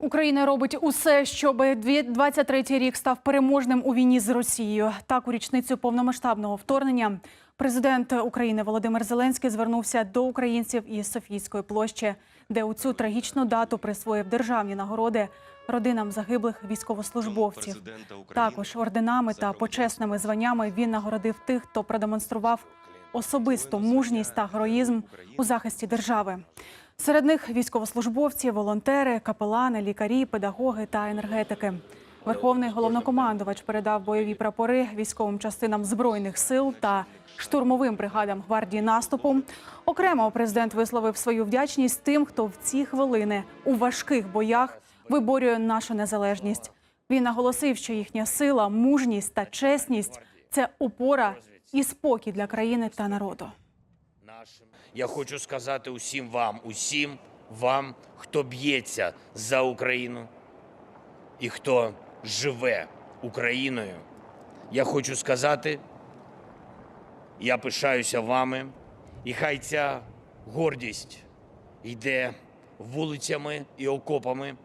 Україна робить усе, щоб 23-й рік став переможним у війні з Росією. Так, у річницю повномасштабного вторгнення президент України Володимир Зеленський звернувся до українців із Софійської площі, де у цю трагічну дату присвоїв державні нагороди родинам загиблих військовослужбовців. Також орденами та почесними званнями він нагородив тих, хто продемонстрував особисту мужність та героїзм у захисті держави. Серед них військовослужбовці, волонтери, капелани, лікарі, педагоги та енергетики. Верховний головнокомандувач передав бойові прапори військовим частинам збройних сил та штурмовим бригадам гвардії наступу. Окремо президент висловив свою вдячність тим, хто в ці хвилини у важких боях виборює нашу незалежність. Він наголосив, що їхня сила, мужність та чесність це опора і спокій для країни та народу. Я хочу сказати усім вам, усім вам, хто б'ється за Україну і хто живе Україною. Я хочу сказати, я пишаюся вами, і хай ця гордість йде вулицями і окопами,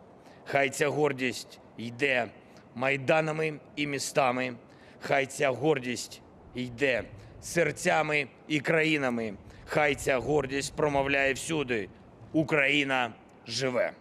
хай ця гордість йде майданами і містами, хай ця гордість йде серцями і країнами, хай ця гордість промовляє всюди. Україна живе.